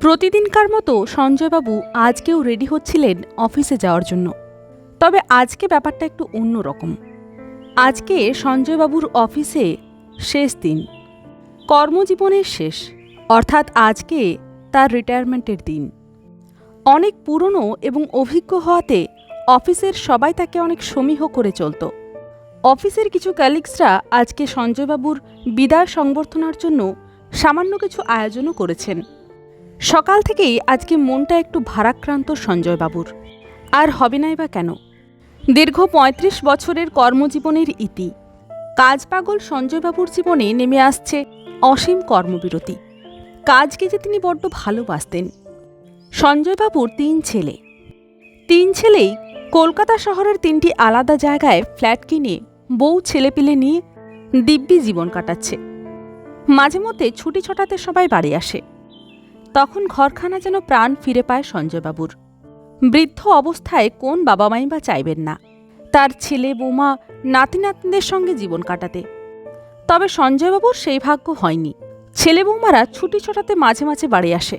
প্রতিদিনকার মতো সঞ্জয়বাবু আজকেও রেডি হচ্ছিলেন অফিসে যাওয়ার জন্য। তবে আজকে ব্যাপারটা একটু অন্যরকম আজকে সঞ্জয়বাবুর অফিসে শেষ দিন। কর্মজীবনের শেষ। অর্থাৎ আজকে তার রিটায়ারমেন্টের দিন। অনেক পুরনো এবং অভিজ্ঞ হওয়াতে অফিসের সবাই তাকে অনেক সমীহ করে চলত। অফিসের কিছু ক্যালিগসরা আজকে সঞ্জয়বাবুর বিদায় সংবর্ধনার জন্য সামান্য কিছু আয়োজনও করেছেন। সকাল থেকেই আজকে মনটা একটু ভারাক্রান্ত সঞ্জয়বাবুর। আর হবে নাই বা কেন? দীর্ঘ ৩৫ বছরের কর্মজীবনের ইতি। কাজ পাগল সঞ্জয়বাবুর জীবনে নেমে আসছে অসীম কর্মবিরতি। কাজকে যে তিনি বড্ড ভালোবাসতেন। সঞ্জয়বাবুর তিন ছেলে। তিন ছেলেই কলকাতা শহরের তিনটি আলাদা জায়গায় ফ্ল্যাট কিনে বউ ছেলেপিলে নিয়ে দিব্যি জীবন কাটাচ্ছে। মাঝে মধ্যে ছুটি ছটাতে সবাই বাড়ি আসে। তখন ঘরখানা যেন প্রাণ ফিরে পায় সঞ্জয়বাবুর। বৃদ্ধ অবস্থায় কোন বাবা মাই বা চাইবেন না। তার ছেলে, বৌমা নাতি নাতনিদের সঙ্গে জীবন কাটাতে। তবে সঞ্জয়বাবুর সেই ভাগ্য হয়নি। ছেলে বৌমারা ছুটি ছটাতে মাঝে মাঝে বাড়ি আসে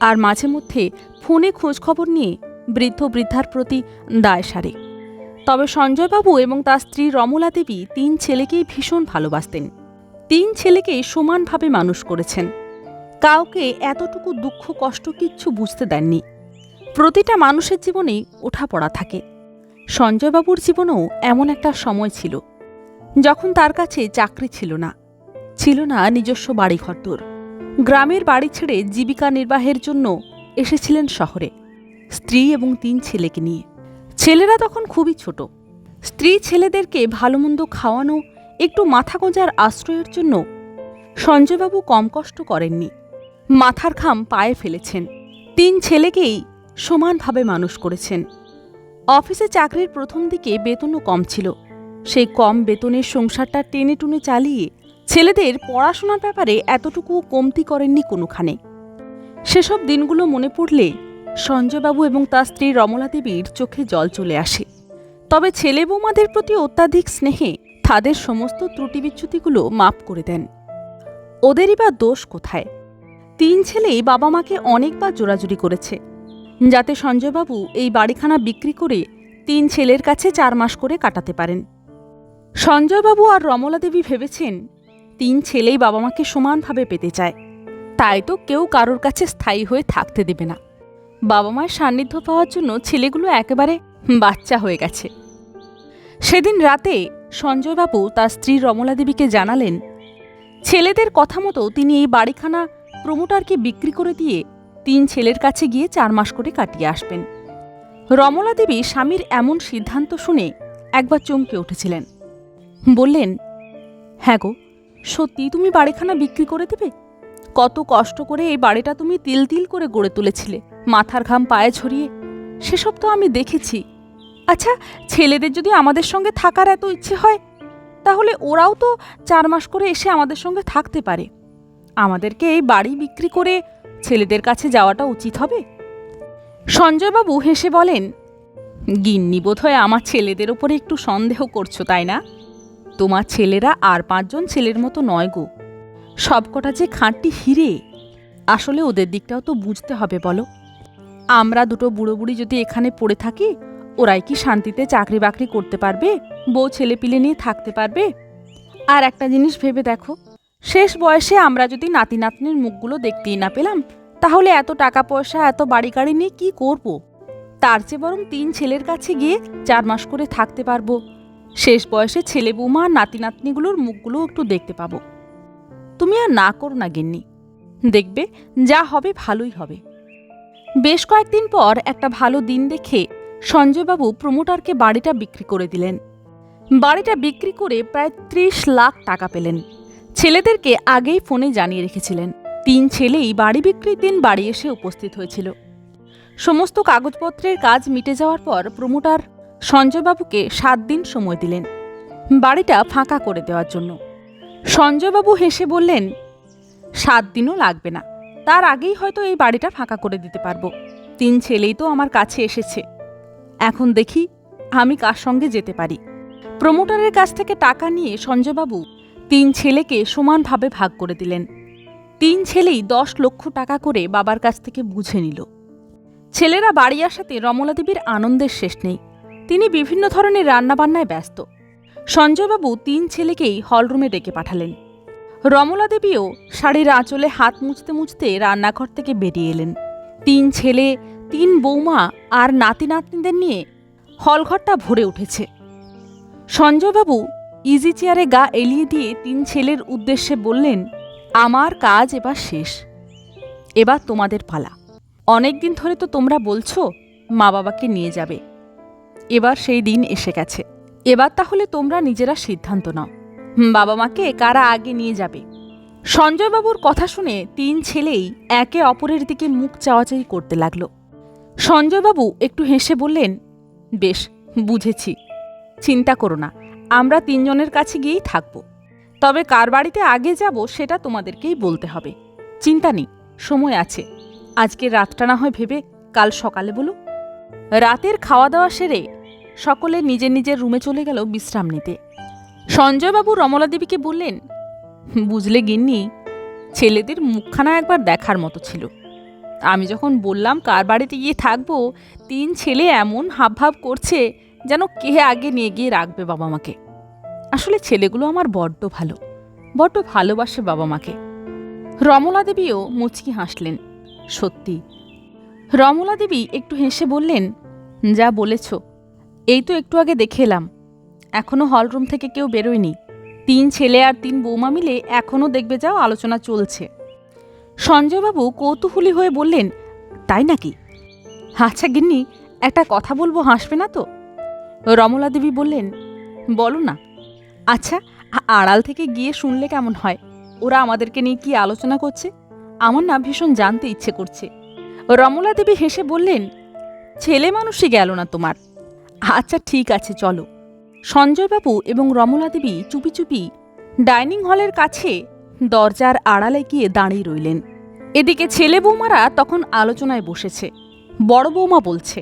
আর মাঝে মধ্যে ফোনে খোঁজখবর নিয়ে বৃদ্ধ বৃদ্ধার প্রতি দায় সারে। তবে সঞ্জয়বাবু এবং তার স্ত্রী রমলা দেবী তিন ছেলেকেই ভীষণ ভালোবাসতেন। তিন ছেলেকেই সমানভাবে মানুষ করেছেন। কাউকে এতটুকু দুঃখ, কষ্ট কিচ্ছু বুঝতে দেননি। প্রতিটা মানুষের জীবনেই ওঠাপড়া থাকে। সঞ্জয়বাবুর জীবনেও এমন একটা সময় ছিল, যখন তার কাছে চাকরি ছিল না। ছিল না নিজস্ব বাড়িঘরদোর গ্রামের বাড়ি ছেড়ে জীবিকা নির্বাহের জন্য এসেছিলেন শহরে, স্ত্রী এবং তিন ছেলেকে নিয়ে। ছেলেরা তখন খুবই ছোট। স্ত্রী ছেলেদেরকে ভালোমন্দ খাওয়ানো, একটু মাথা গোঁজার আশ্রয়ের জন্য সঞ্জয়বাবু কম কষ্ট করেননি। মাথার ঘাম পায়ে ফেলেছেন। তিন ছেলেকেই সমানভাবে মানুষ করেছেন। অফিসে চাকরির প্রথম দিকে বেতনও কম ছিল। সেই কম বেতনের সংসারটা টেনে টুনে চালিয়ে ছেলেদের পড়াশোনার ব্যাপারে এতটুকু কমতি করেননি কোনোখানে। সেসব দিনগুলো মনে পড়লে সঞ্জয়বাবু এবং তার স্ত্রী রমলা দেবীর চোখে জল চলে আসে। তবে ছেলে বৌমাদের প্রতি অত্যাধিক স্নেহে তাদের সমস্ত ত্রুটি বিচ্যুতিগুলো মাপ করে দেন। ওদেরই বা দোষ কোথায়? তিন ছেলেই বাবা মাকে অনেকবার জোরাজুরি করেছে। যাতে সঞ্জয়বাবু এই বাড়িখানা বিক্রি করে তিন ছেলের কাছে চার মাস করে কাটাতে পারেন। সঞ্জয়বাবু আর রমলা দেবী ভেবেছেন, তিন ছেলেই বাবা মাকে সমানভাবে পেতে চায়। তাই তো কেউ কারোর কাছে স্থায়ী হয়ে থাকতে দেবে না। বাবা মায়ের সান্নিধ্য পাওয়ার জন্য ছেলেগুলো একেবারে বাচ্চা হয়ে গেছে। সেদিন রাতে সঞ্জয়বাবু তার স্ত্রী রমলা দেবীকে জানালেন, ছেলেদের কথা মতো তিনি এই বাড়িখানা প্রমোটারকে বিক্রি করে দিয়ে তিন ছেলের কাছে গিয়ে চার মাস করে কাটিয়ে আসবেন। রমলা দেবী স্বামীর এমন সিদ্ধান্ত শুনে একবার চমকে উঠেছিলেন। বললেন হ্যাঁ গো সত্যি তুমি বাড়িখানা বিক্রি করে দেবে? কত কষ্ট করে এই বাড়িটা তুমি তিল তিল করে গড়ে তুলেছিলে, মাথার ঘাম পায়ে ঝরিয়ে। সেসব তো আমি দেখেছি। আচ্ছা ছেলেদের যদি আমাদের সঙ্গে থাকার এত ইচ্ছে হয়, তাহলে ওরাও তো চার মাস করে এসে আমাদের সঙ্গে থাকতে পারে। আমাদেরকে এই বাড়ি বিক্রি করে ছেলেদের কাছে যাওয়াটা উচিত হবে? সঞ্জয়বাবু হেসে বলেন, গিন্নি বোধহয় আমার ছেলেদের ওপরে একটু সন্দেহ করছ, তাই না? তোমার ছেলেরা আর পাঁচজন ছেলের মতো নয় গো। সবকটা যে খাঁটটি হিরে। আসলে ওদের দিকটাও তো বুঝতে হবে, বলো। আমরা দুটো বুড়ো বুড়ি যদি এখানে পড়ে থাকি, ওরাই কি শান্তিতে চাকরি বাকরি করতে পারবে? বউ ছেলে পিলে নিয়ে থাকতে পারবে? আর একটা জিনিস ভেবে দেখো শেষ বয়সে আমরা যদি নাতি নাতনির মুখগুলো দেখতেই না পেলাম, তাহলে এত টাকা পয়সা এত বাড়ি গাড়ি নিয়ে কি করব। তার চেয়ে বরং তিন ছেলের কাছে গিয়ে চার মাস করে থাকতে পারব। শেষ বয়সে ছেলে বৌমা আর নাতি নাতনিগুলোর মুখগুলো একটু দেখতে পাবো। তুমি আর না করো না গিন্নি। দেখবে, যা হবে ভালোই হবে। বেশ কয়েকদিন পর একটা ভালো দিন দেখে সঞ্জয়বাবু প্রমোটারকে বাড়িটা বিক্রি করে দিলেন। বাড়িটা বিক্রি করে প্রায় ত্রিশ লাখ টাকা পেলেন। ছেলেদেরকে আগেই ফোনে জানিয়ে রেখেছিলেন। তিন ছেলেই বাড়ি বিক্রির দিন বাড়ি এসে উপস্থিত হয়েছিল। সমস্ত কাগজপত্রের কাজ মিটে যাওয়ার পর প্রমোটার সঞ্জয়বাবুকে সাত দিন সময় দিলেন বাড়িটা ফাঁকা করে দেওয়ার জন্য। সঞ্জয়বাবু হেসে বললেন, সাত দিনও লাগবে না, তার আগেই হয়তো এই বাড়িটা ফাঁকা করে দিতে পারব। তিন ছেলেই তো আমার কাছে এসেছে। এখন দেখি আমি কার সঙ্গে যেতে পারি। প্রমোটারের কাছ থেকে টাকা নিয়ে সঞ্জয়বাবু তিন ছেলেকে সমানভাবে ভাগ করে দিলেন। তিন ছেলেই দশ লক্ষ টাকা করে বাবার কাছ থেকে বুঝে নিল। ছেলেরা বাড়ি আসাতে রমলা দেবীর আনন্দের শেষ নেই। তিনি বিভিন্ন ধরনের রান্নাবান্নায় ব্যস্ত। সঞ্জয়বাবু তিন ছেলেকেই হলরুমে ডেকে পাঠালেন। রমলা দেবীও শাড়ির আঁচলে হাত মুছতে মুছতে রান্নাঘর থেকে বেরিয়ে এলেন। তিন ছেলে, তিন বৌমা আর নাতি নাতনিদের নিয়ে হলঘরটা ভরে উঠেছে। সঞ্জয়বাবু ইজি চেয়ারে গা এলিয়ে দিয়ে তিন ছেলের উদ্দেশ্যে বললেন, আমার কাজ এবার শেষ। এবার তোমাদের পালা। অনেক দিন ধরে তো তোমরা বলছো মা বাবাকে নিয়ে যাবে। এবার সেই দিন এসে গেছে। এবার তাহলে তোমরা নিজেরা সিদ্ধান্ত নাও। বাবা মাকে কারা আগে নিয়ে যাবে? সঞ্জয়বাবুর কথা শুনে তিন ছেলেই একে অপরের দিকে মুখ চাওয়াচাই করতে লাগল। সঞ্জয়বাবু একটু হেসে বললেন, বেশ, বুঝেছি। চিন্তা করো না। আমরা তিনজনের কাছে গিয়েই থাকব। তবে কার বাড়িতে আগে যাব সেটা তোমাদেরকেই বলতে হবে। চিন্তা নেই, সময় আছে। আজকে রাতটা না হয় ভেবে কাল সকালে বলো। রাতের খাওয়া দাওয়া সেরে সকলে নিজের নিজের রুমে চলে গেল বিশ্রাম নিতে। সঞ্জয়বাবু রমলা দেবীকে বললেন, বুঝলে গিন্নি, ছেলেদের মুখখানা একবার দেখার মতো ছিল। আমি যখন বললাম কার বাড়িতে গিয়ে থাকব, তিন ছেলে এমন হাবভাব করছে যেন কে আগে নিয়ে গিয়ে রাখবে বাবা মাকে। আসলে ছেলেগুলো আমার বড্ড ভালো, বড্ড ভালোবাসে বাবা মাকে। রমলা দেবীও মুচকি হাসলেন, সত্যি। রমলা দেবী একটু হেসে বললেন, যা বলেছ, এই তো একটু আগে দেখে এলাম। এখনও হলরুম থেকে কেউ বেরোয়নি। তিন ছেলে আর তিন বৌমা মিলে এখনও দেখবে যাও আলোচনা চলছে। সঞ্জয়বাবু কৌতূহলী হয়ে বললেন, তাই নাকি? আচ্ছা গিন্নি, একটা কথা বলব, হাসবে না তো? রমলা দেবী বললেন, বলো না। আচ্ছা আড়াল থেকে গিয়ে শুনলে কেমন হয়? ওরা আমাদেরকে নিয়ে কি আলোচনা করছে? আমার না ভীষণ জানতে ইচ্ছে করছে। রমলা দেবী হেসে বললেন, ছেলে মানুষই গেল না তোমার। আচ্ছা ঠিক আছে, চলো। সঞ্জয়বাবু এবং রমলা দেবী চুপি চুপি ডাইনিং হলের কাছে দরজার আড়ালে গিয়ে দাঁড়িয়ে রইলেন। এদিকে ছেলে বৌমারা তখন আলোচনায় বসেছে। বড় বৌমা বলছে,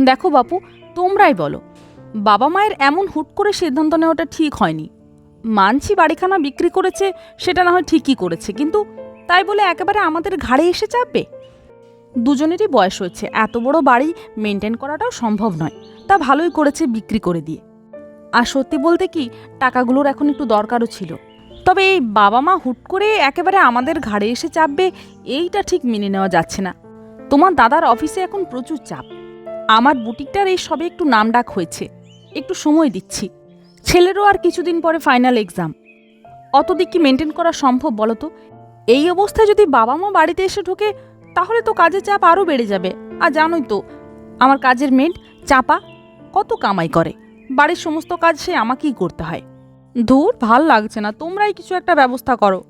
দেখো বাপু, তোমরাই বলো বাবা মায়ের এমন হুট করে সিদ্ধান্ত নেওয়াটা ঠিক হয়নি। মানছি বাড়িখানা বিক্রি করেছে, সেটা না হয় ঠিকই করেছে, কিন্তু তাই বলে একেবারে আমাদের ঘাড়ে এসে চাপবে? দুজনেরই বয়স হয়েছে, এত বড় বাড়ি মেনটেন করাটাও সম্ভব নয়, তা ভালোই করেছে বিক্রি করে দিয়ে। আর সত্যি বলতে কি, টাকাগুলোর এখন একটু দরকারও ছিল। তবে এই বাবা মা হুট করে একেবারে আমাদের ঘাড়ে এসে চাপবে, এইটা ঠিক মেনে নেওয়া যাচ্ছে না। তোমার দাদার অফিসে এখন প্রচুর চাপ। আমার বুটিকটার এই সবে একটু নামডাক হয়েছে। একটু সময় দিচ্ছি। ছেলেরও আর কিছুদিন পরে ফাইনাল এক্সাম অত দিক কি মেনটেন করা সম্ভব বলো তো? এই অবস্থায় যদি বাবা মা বাড়িতে এসে ঢোকে, তাহলে তো কাজের চাপ আরও বেড়ে যাবে। আর জানোই তো, আমার কাজের মেড চাপা, কত কামাই করে। বাড়ির সমস্ত কাজ সে আমাকেই করতে হয়। ধুর, ভালো লাগছে না, তোমরাই কিছু একটা ব্যবস্থা করো।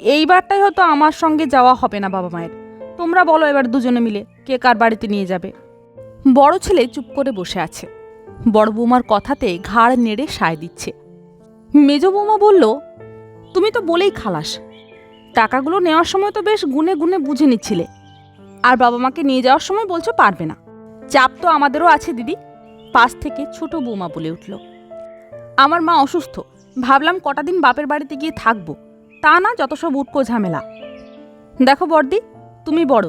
এইবারটাই হয়তো আমার সঙ্গে যাওয়া হবে না বাবা মায়ের। তোমরা বলো এবার দুজনে মিলে, কে কার বাড়িতে নিয়ে যাবে। বড় ছেলে চুপ করে বসে আছে। বড় বৌমার কথাতে ঘাড় নেড়ে সায় দিচ্ছে। মেজ বৌমা বলল, তুমি তো বলেই খালাস। টাকাগুলো নেওয়ার সময় তো বেশ গুনে গুনে বুঝে নিচ্ছিলে। আর বাবা মাকে নিয়ে যাওয়ার সময় বলছো পারবে না। চাপ তো আমাদেরও আছে, দিদি। পাশ থেকে ছোট বৌমা বলে উঠল, আমার মা অসুস্থ। ভাবলাম কটা দিন বাপের বাড়িতে গিয়ে থাকব। তা না, যত সব উটকো ঝামেলা। দেখো বড়দি, তুমি বড়।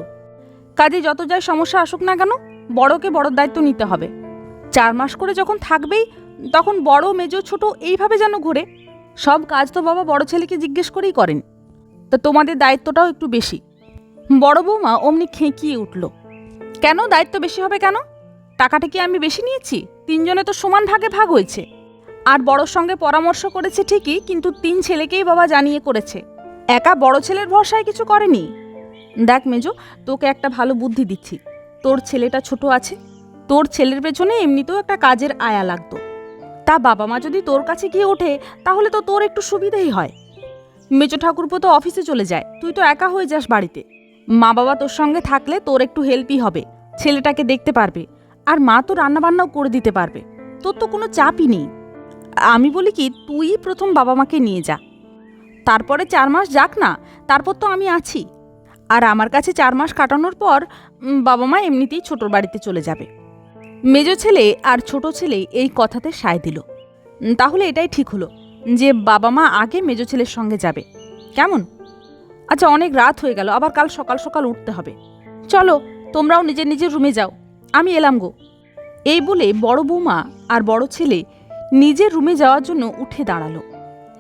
কাজে যত যাই সমস্যা আসুক না কেন, বড়কে বড় দায়িত্ব নিতে হবে। চার মাস করে যখন থাকবেই, তখন বড়, মেজো, ছোট এইভাবে যেন ঘুরে। সব কাজ তো বাবা বড় ছেলেকে জিজ্ঞেস করেই করেন। তা তোমাদের দায়িত্বটাও একটু বেশি। বড় বৌমা অমনি খেঁকিয়ে উঠল। কেন দায়িত্ব বেশি হবে কেন? টাকাটা কি আমি বেশি নিয়েছি? তিনজনে তো সমান ভাগে ভাগ হয়েছে। আর বড়র সঙ্গে পরামর্শ করেছে ঠিকই, কিন্তু তিন ছেলেকেই বাবা জানিয়ে করেছে। একা বড় ছেলের ভরসায় কিছু করেনি। দেখ, মেজো, তোকে একটা ভালো বুদ্ধি দিচ্ছি। তোর ছেলেটা ছোট আছে। তোর ছেলের পেছনে এমনিতেও একটা কাজের আয়া লাগতো। তা বাবা মা যদি তোর কাছে গিয়ে ওঠে, তাহলে তো তোর একটু সুবিধেই হয়। মেজো ঠাকুরপো তো অফিসে চলে যায়, তুই তো একা হয়ে যাস বাড়িতে। মা বাবা তোর সঙ্গে থাকলে তোর একটু হেল্পই হবে, ছেলেটাকে দেখতে পারবে, আর মা তো রান্নাবান্নাও করে দিতে পারবে। তোর তো কোনো চাপই নেই। আমি বলি কি, তুই প্রথম বাবা মাকে নিয়ে যা। তারপরে চার মাস যাক না, তারপর তো আমি আছি। আর আমার কাছে চার মাস কাটানোর পর বাবা মা এমনিতেই ছোটোর বাড়িতে চলে যাবে। মেজ ছেলে আর ছোট ছেলে এই কথাতে সায় দিল। তাহলে এটাই ঠিক হলো যে বাবা মা আগে মেজ ছেলের সঙ্গে যাবে। কেমন? আচ্ছা অনেক রাত হয়ে গেল, আবার কাল সকাল সকাল উঠতে হবে। চলো, তোমরাও নিজের নিজের রুমে যাও। আমি এলাম গো। এই বলে বড় বৌমা আর বড় ছেলে নিজের রুমে যাওয়ার জন্য উঠে দাঁড়াল।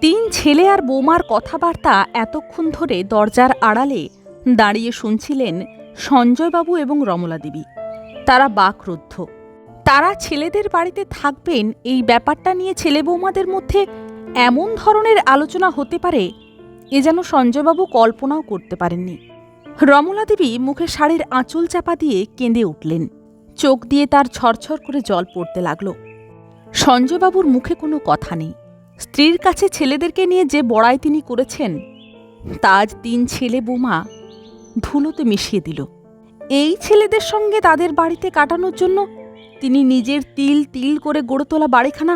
তিন ছেলে আর বৌমার কথাবার্তা এতক্ষণ ধরে দরজার আড়ালে দাঁড়িয়ে শুনছিলেন সঞ্জয়বাবু এবং রমলা দেবী তারা বাকরুদ্ধ। তারা ছেলেদের বাড়িতে থাকবেন, এই ব্যাপারটা নিয়ে ছেলে বৌমাদের মধ্যে এমন ধরনের আলোচনা হতে পারে এ যেন সঞ্জয়বাবু কল্পনাও করতে পারেননি। রমলা দেবী মুখে শাড়ির আঁচল চাপা দিয়ে কেঁদে উঠলেন। চোখ দিয়ে তার ছরছর করে জল পড়তে লাগল। সঞ্জয়বাবুর মুখে কোনো কথা নেই। স্ত্রীর কাছে ছেলেদেরকে নিয়ে যে বড়াই তিনি করেছেন, তা আজ তিন ছেলে বোমা ধুলোতে মিশিয়ে দিল। এই ছেলেদের সঙ্গে তাদের বাড়িতে কাটানোর জন্য তিনি নিজের তিল তিল করে গড়ে তোলা বাড়িখানা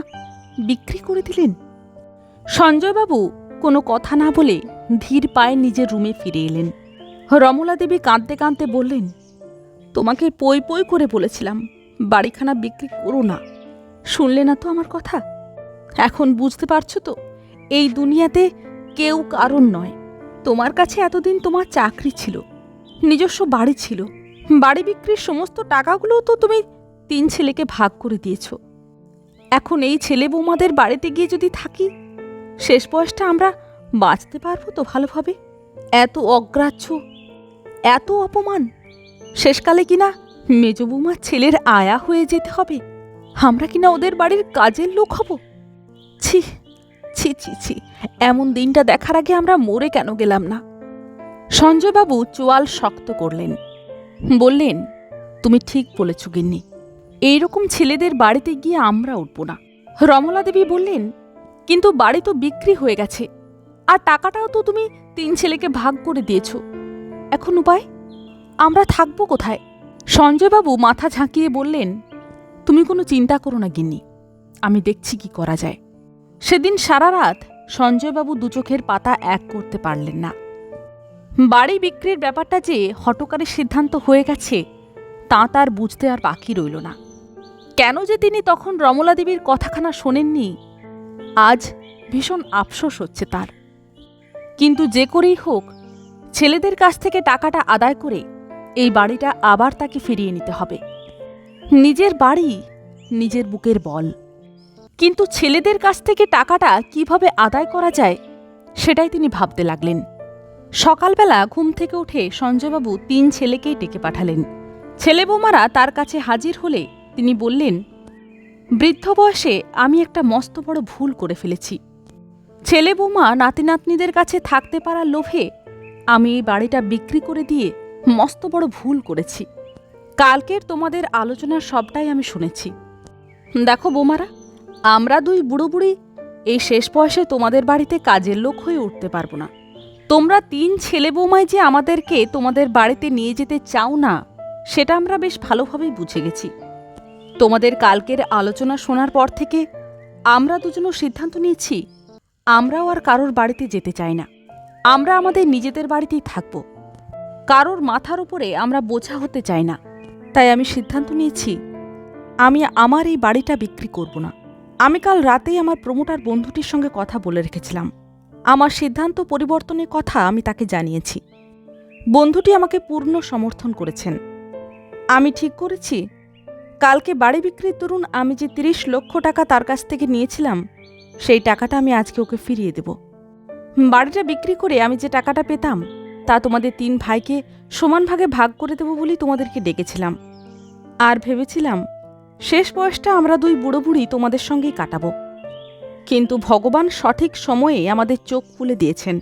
বিক্রি করে দিলেন। সঞ্জয়বাবু কোনো কথা না বলে ধীর পায়ে নিজের রুমে ফিরে এলেন। রমলা দেবী কাঁদতে কাঁদতে বললেন, তোমাকে পই পই করে বলেছিলাম, বাড়িখানা বিক্রি করো না। শুনলে না তো আমার কথা? এখন বুঝতে পারছ তো, এই দুনিয়াতে কেউ কারণ নয়। তোমার কাছে এতদিন তোমার চাকরি ছিল, নিজস্ব বাড়ি ছিল। বাড়ি বিক্রির সমস্ত টাকাগুলোও তো তুমি তিন ছেলেকে ভাগ করে দিয়েছ। এখন এই ছেলে বৌমাদের বাড়িতে গিয়ে যদি থাকি, শেষ বয়সটা আমরা বাঁচতে পারব তো ভালোভাবে? এত অগ্রাহ্য, এত অপমান, শেষকালে কিনা মেজ বৌমার ছেলের আয়া হয়ে যেতে হবে? আমরা কিনা ওদের বাড়ির কাজের লোক হব? ছি ছি ছি ছি, এমন দিনটা দেখার আগে আমরা মরে কেন গেলাম না? সঞ্জয়বাবু চোয়াল শক্ত করলেন। বললেন, তুমি ঠিক বলেছ গিন্নি এইরকম ছেলেদের বাড়িতে গিয়ে আমরা উঠব না। রমলা দেবী বললেন, কিন্তু বাড়ি তো বিক্রি হয়ে গেছে, আর টাকাটাও তো তুমি তিন ছেলেকে ভাগ করে দিয়েছ। এখন উপায়? আমরা থাকব কোথায়? সঞ্জয়বাবু মাথা ঝাঁকিয়ে বললেন, তুমি কোনো চিন্তা করো না গিন্নি, আমি দেখছি কি করা যায়। সেদিন সারা রাত সঞ্জয়বাবু দুচোখের পাতা এক করতে পারলেন না। বাড়ি বিক্রির ব্যাপারটা যে হটকারী সিদ্ধান্ত হয়ে গেছে, তা তার বুঝতে আর বাকি রইল না। কেন যে তিনি তখন রমলা দেবীর কথাখানা শোনেননি? আজ ভীষণ আফসোস হচ্ছে তার। কিন্তু যে করেই হোক, ছেলেদের কাছ থেকে টাকাটা আদায় করে এই বাড়িটা আবার তাকে ফিরিয়ে নিতে হবে। নিজের বাড়ি, নিজের বুকের বল। কিন্তু ছেলেদের কাছ থেকে টাকাটা কীভাবে আদায় করা যায়, সেটাই তিনি ভাবতে লাগলেন। সকালবেলা ঘুম থেকে উঠে সঞ্জয়বাবু তিন ছেলেকেই ডেকে পাঠালেন। ছেলে বৌমারা তার কাছে হাজির হলে তিনি বললেন, বৃদ্ধ বয়সে আমি একটা মস্ত বড় ভুল করে ফেলেছি। ছেলে বৌমা নাতি নাতনিদের কাছে থাকতে পারার লোভে আমি এই বাড়িটা বিক্রি করে দিয়ে মস্ত বড় ভুল করেছি। কালকের তোমাদের আলোচনার সবটাই আমি শুনেছি। দেখো বোমারা, আমরা দুই বুড়ো বুড়ি এই শেষ বয়সে তোমাদের বাড়িতে কাজের লোক হয়ে উঠতে পারব না। তোমরা তিন ছেলে বৌমায় যে আমাদেরকে তোমাদের বাড়িতে নিয়ে যেতে চাও না, সেটা আমরা বেশ ভালোভাবেই বুঝে গেছি। তোমাদের কালকের আলোচনা শোনার পর থেকে আমরা দুজনও সিদ্ধান্ত নিয়েছি, আমরাও আর কারোর বাড়িতে যেতে চাই না। আমরা আমাদের নিজেদের বাড়িতেই থাকব। কারোর মাথার উপরে আমরা বোঝা হতে চাই না। তাই আমি সিদ্ধান্ত নিয়েছি, আমি আমার এই বাড়িটা বিক্রি করব না। আমি কাল রাতেই আমার প্রমোটার বন্ধুটির সঙ্গে কথা বলে রেখেছিলাম। আমার সিদ্ধান্ত পরিবর্তনের কথা আমি তাকে জানিয়েছি। বন্ধুটি আমাকে পূর্ণ সমর্থন করেছেন। আমি ঠিক করেছি কালকে বাড়ি বিক্রির দরুন আমি যে তিরিশ লক্ষ টাকা তার কাছ থেকে নিয়েছিলাম, সেই টাকাটা আমি আজকে ওকে ফিরিয়ে দেব। বাড়িটা বিক্রি করে আমি যে টাকাটা পেতাম, তা তোমাদের তিন ভাইকে সমান ভাগে ভাগ করে দেবো বলেই তোমাদেরকে ডেকেছিলাম। আর ভেবেছিলাম, শেষ বয়সটা আমরা দুই বুড়ো বুড়ি তোমাদের সঙ্গেই কাটাবো। কিন্তু ভগবান সঠিক সময়ে আমাদের চোখ খুলে দিয়েছেন।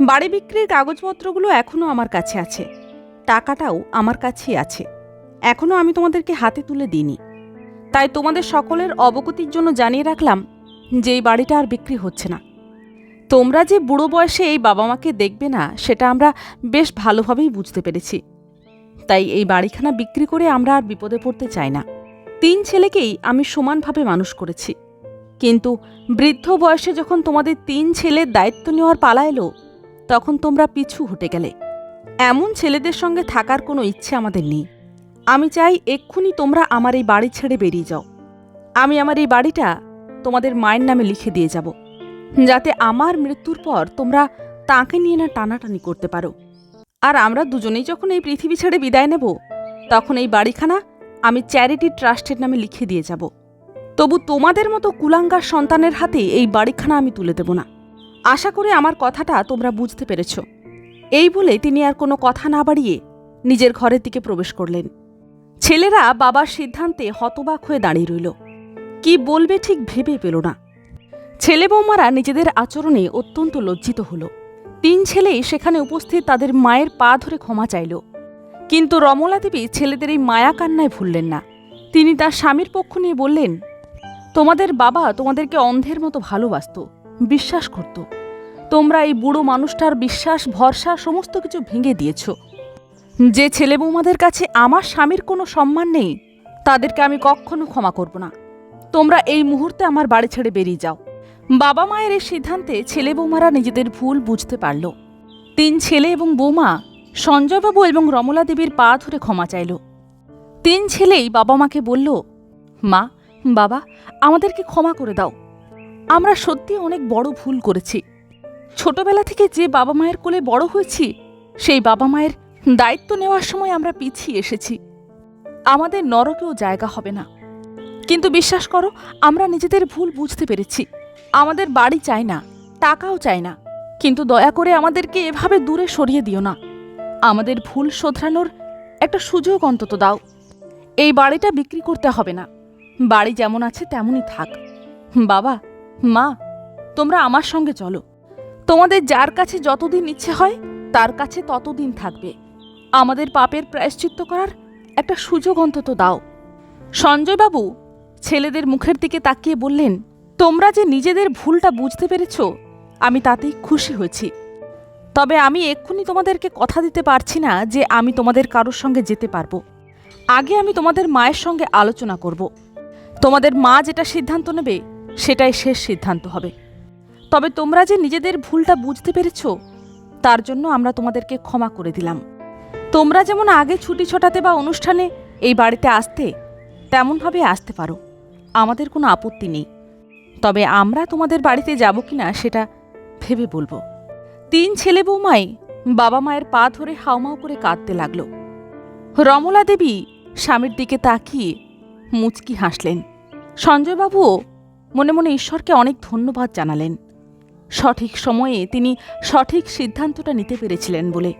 বাড়ি বিক্রির কাগজপত্রগুলো এখনও আমার কাছে আছে। টাকাটাও আমার কাছেই আছে। এখনও আমি তোমাদেরকে হাতে তুলে দিইনি। তাই তোমাদের সকলের অবগতির জন্য জানিয়ে রাখলাম যে এই বাড়িটা আর বিক্রি হচ্ছে না। তোমরা যে বুড়ো বয়সে এই বাবা মাকে দেখবে না, সেটা আমরা বেশ ভালোভাবেই বুঝতে পেরেছি। তাই এই বাড়িখানা বিক্রি করে আমরা আর বিপদে পড়তে চাই না। তিন ছেলেকেই আমি সমানভাবে মানুষ করেছি। কিন্তু বৃদ্ধ বয়সে যখন তোমাদের তিন ছেলের দায়িত্ব নেওয়ার পালা এলো, তখন তোমরা পিছু হটে গেলে। এমন ছেলেদের সঙ্গে থাকার কোনো ইচ্ছে আমাদের নেই। আমি চাই এক্ষুনি তোমরা আমার এই বাড়ি ছেড়ে বেরিয়ে যাও। আমি আমার এই বাড়িটা তোমাদের মায়ের নামে লিখে দিয়ে যাব। যাতে আমার মৃত্যুর পর তোমরা তাকে নিয়ে না টানাটানি করতে পারো। আর আমরা দুজনেই যখন এই পৃথিবী ছেড়ে বিদায় নেব, তখন এই বাড়িখানা আমি চ্যারিটি ট্রাস্টের নামে লিখে দিয়ে যাব। তবু তোমাদের মতো কুলাঙ্গার সন্তানের হাতে এই বাড়িখানা আমি তুলে দেব না। আশা করি আমার কথাটা তোমরা বুঝতে পেরেছ। এই বলে তিনি আর কোনো কথা না বাড়িয়ে নিজের ঘরের দিকে প্রবেশ করলেন। ছেলেরা বাবার সিদ্ধান্তে হতবাক হয়ে দাঁড়িয়ে রইল। কি বলবে ঠিক ভেবে পেল না। ছেলে বৌমারা নিজেদের আচরণে অত্যন্ত লজ্জিত হল। তিন ছেলেই সেখানে উপস্থিত তাদের মায়ের পা ধরে ক্ষমা চাইল। কিন্তু রমলা দেবী ছেলেদের এই মায়া কান্নায় ভুললেন না। তিনি তার স্বামীর পক্ষ নিয়ে বললেন, তোমাদের বাবা তোমাদেরকে অন্ধের মতো ভালোবাসত, বিশ্বাস করত। তোমরা এই বুড়ো মানুষটার বিশ্বাস, ভরসা সমস্ত কিছু ভেঙে দিয়েছ। যে ছেলে বৌমাদের কাছে আমার স্বামীর কোনো সম্মান নেই, তাদেরকে আমি কখনো ক্ষমা করব না। তোমরা এই মুহূর্তে আমার বাড়ি ছেড়ে বেরিয়ে যাও। বাবা মায়ের এই সিদ্ধান্তে ছেলে বৌমারা নিজেদের ভুল বুঝতে পারল। তিন ছেলে এবং বৌমা সঞ্জয়বাবু এবং রমলা দেবীর পা ধরে ক্ষমা চাইল। তিন ছেলেই বাবা মাকে বলল, মা, বাবা, আমাদেরকে ক্ষমা করে দাও। আমরা সত্যি অনেক বড় ভুল করেছি। ছোটবেলা থেকে যে বাবা মায়ের কোলে বড় হয়েছি, সেই বাবা মায়ের দায়িত্ব নেওয়ার সময় আমরা পিছিয়ে এসেছি। আমাদের নরকেও জায়গা হবে না। কিন্তু বিশ্বাস করো, আমরা নিজেদের ভুল বুঝতে পেরেছি। আমাদের বাড়ি চাই না, টাকাও চাই না। কিন্তু দয়া করে আমাদেরকে এভাবে দূরে সরিয়ে দিও না। আমাদের ভুল শোধরানোর একটা সুযোগ অন্তত দাও। এই বাড়িটা বিক্রি করতে হবে না। বাড়ি যেমন আছে তেমনই থাক। বাবা, মা, তোমরা আমার সঙ্গে চলো। তোমাদের যার কাছে যতদিন ইচ্ছে হয়, তার কাছে ততদিন থাকবে। আমাদের পাপের প্রায়শ্চিত্ত করার একটা সুযোগ অন্তত দাও। সঞ্জয়বাবু ছেলেদের মুখের দিকে তাকিয়ে বললেন, তোমরা যে নিজেদের ভুলটা বুঝতে পেরেছ, আমি তাতেই খুশি হয়েছি। তবে আমি এক্ষুনি তোমাদেরকে কথা দিতে পারছি না যে আমি তোমাদের কারোর সঙ্গে যেতে পারব। আগে আমি তোমাদের মায়ের সঙ্গে আলোচনা করব। তোমাদের মা যেটা সিদ্ধান্ত নেবে, সেটাই শেষ সিদ্ধান্ত হবে। তবে তোমরা যে নিজেদের ভুলটা বুঝতে পেরেছ, তার জন্য আমরা তোমাদেরকে ক্ষমা করে দিলাম। তোমরা যেমন আগে ছুটি ছোটাতে বা অনুষ্ঠানে এই বাড়িতে আসতে, তেমনভাবে আসতে পারো। আমাদের কোনো আপত্তি নেই। তবে আমরা তোমাদের বাড়িতে যাব কিনা সেটা ভেবে বলব। তিন ছেলে বৌমাই বাবা মায়ের পা ধরে হাউমাউ করে কাঁদতে লাগল। রমলা দেবী স্বামীর দিকে তাকিয়ে মুচকি হাসলেন। সঞ্জয়বাবুও মনে মনে ঈশ্বরকে অনেক ধন্যবাদ জানালেন। সঠিক সময়ে তিনি সঠিক সিদ্ধান্তটা নিতে পেরেছিলেন বলে